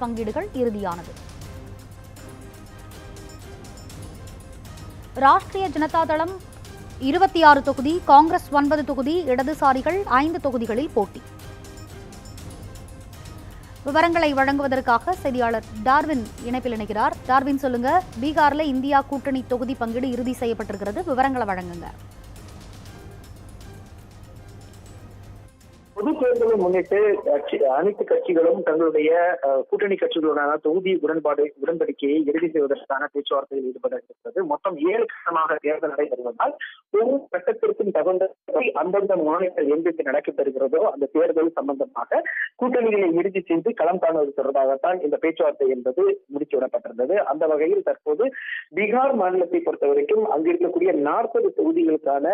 பங்கீடுகள் இறுதியானது. ராஷ்டிரிய ஜனதா தளம் இருபத்தி ஆறு தொகுதி காங்கிரஸ் ஒன்பது தொகுதி இடதுசாரிகள் ஐந்து தொகுதிகளில் போட்டி. விவரங்களை வழங்குவதற்காக செய்தியாளர் டார்வின் இணைப்பில் இணைகிறார். டார்வின் சொல்லுங்க பீகார்ல இந்தியா கூட்டணி தொகுதி பங்கீடு இறுதி செய்யப்பட்டிருக்கிறது. விவரங்களை வழங்குங்க. தேர்தலை முன்னிட்டு அனைத்து கட்சிகளும் தங்களுடைய கூட்டணி கட்சிகளுடனான தொகுதி உடன்பாடு உடன்படிக்கையை இறுதி செய்வதற்கான பேச்சுவார்த்தையில் ஈடுபட இருக்கிறது மொத்தம் ஏழு கட்டமாக தேர்தல் நடைபெறுவதால் ஒவ்வொரு கட்டத்திற்கும் தகுந்த அந்தந்த மாநிலங்கள் எங்கிருந்து நடைபெறுகிறதோ அந்த தேர்தல் சம்பந்தமாக கூட்டணிகளை இறுதி செய்து களம் காணுவது தொடர்பாகத்தான் இந்த பேச்சுவார்த்தை என்பது முடிச்சுவிடப்பட்டிருந்தது அந்த வகையில் தற்போது பீகார் மாநிலத்தை பொறுத்த வரைக்கும் அங்கு இருக்கக்கூடிய நாற்பது தொகுதிகளுக்கான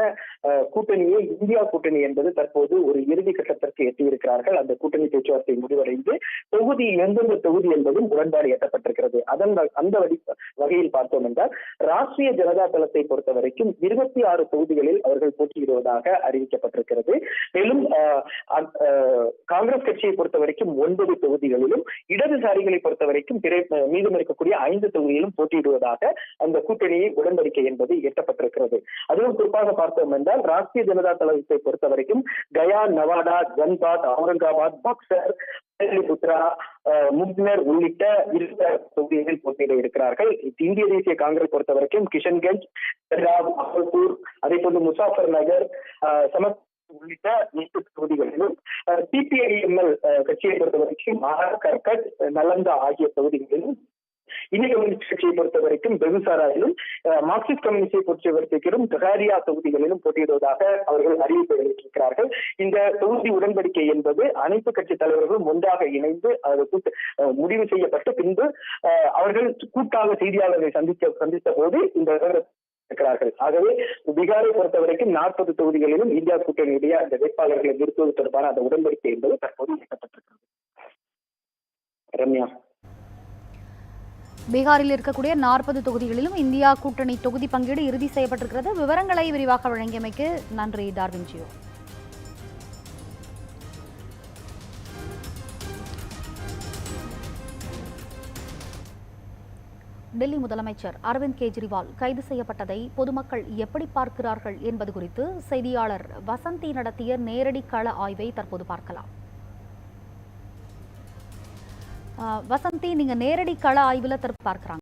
கூட்டணியை இந்தியா கூட்டணி என்பது தற்போது ஒரு இறுதி கட்டத்திற்கு எட்டியிருக்கிறார்கள். அந்த கூட்டணி பேச்சுவார்த்தை முடிவடைந்து தொகுதி எந்தெந்த தொகுதி என்பதும் உடன்பாடு எட்டப்பட்டிருக்கிறது. அதன் அந்த வழி வகையில் பார்த்தோம் என்றால் ராஷ்டிரிய ஜனதா தளத்தை பொறுத்த வரைக்கும் இருபத்தி ஆறு தொகுதிகளில் அவர்கள் போட்டியிடுவதாக அறிவிக்கப்பட்டிருக்கிறது. மேலும் காங்கிரஸ் கட்சியை பொறுத்த வரைக்கும் ஒன்பது தொகுதிகளிலும் இடதுசாரிகளை பொறுத்த வரைக்கும் மீதம் இருக்கக்கூடிய ஐந்து தொகுதியிலும் போட்டியிடுவதாக அந்த கூட்டணியை உடன்படிக்கை என்பது எட்டப்பட்டிருக்கிறது. அதுவும் குறிப்பாக பார்த்தோம் என்றால் என்றால் ராஷ்டிரிய ஜனதா தளத்தை பொறுத்த வரைக்கும் கயா நவாடா ஜன்பாத் அவுரங்காபாத் பக்சர் புத்ரா முக்னர் உள்ளிட்ட இருபது தொகுதிகளில் போட்டியிட இருக்கிறார்கள். இந்திய தேசிய காங்கிரஸ் பொறுத்த வரைக்கும் கிஷன்கஞ்ச் அகல்பூர் அதே போன்று முசாஃபர் நகர் சமத் உள்ளிட்ட எட்டு தொகுதிகளிலும் சிபிஐஎம்எல் கட்சியை பொறுத்த வரைக்கும் மகா கர்கட் நலந்தா ஆகிய தொகுதிகளிலும் இந்திய கம்யூனிஸ்ட் கட்சியை பொறுத்த வரைக்கும் பெகுசாராயிலும் மார்க்சிஸ்ட் கம்யூனிஸ்டை பொறுத்த வரைக்கும் ககாரியா தொகுதிகளிலும் போட்டியிடுவதாக அவர்கள் அறிவிப்பு வெளியிட்டிருக்கிறார்கள். இந்த தொகுதி உடன்படிக்கை என்பது அனைத்து கட்சி தலைவர்களும் ஒன்றாக இணைந்து அது கூட்டு முடிவு செய்யப்பட்டு பின்பு அவர்கள் கூட்டாக செய்தியாளர்களை சந்திக்க சந்தித்த போது இந்த இருக்கிறார்கள். ஆகவே பீகாரை பொறுத்த வரைக்கும் நாற்பது தொகுதிகளிலும் இந்தியா கூட்டணியுடைய அந்த வேட்பாளர்களை நிறுத்துவது தொடர்பான அந்த உடன்படிக்கை என்பது தற்போது எட்டப்பட்டிருக்கிறது ரம்யா. பீகாரில் இருக்கக்கூடிய நாற்பது தொகுதிகளிலும் இந்தியா கூட்டணி தொகுதி பங்கீடு இறுதி செய்யப்பட்டிருக்கிறது. விவரங்களை விரிவாக வழங்கியமைக்கு நன்றி டார்வின் ஜியோ. டெல்லி முதலமைச்சர் அரவிந்த் கெஜ்ரிவால் கைது செய்யப்பட்டதை பொதுமக்கள் எப்படி பார்க்கிறார்கள் என்பது குறித்து செய்தியாளர் வசந்தி நடத்திய நேரடி கள ஆய்வை தற்போது பார்க்கலாம். வசந்தி நீங்கள் நேரடி கள ஆய்வில் தற்போது பார்க்கறாங்க.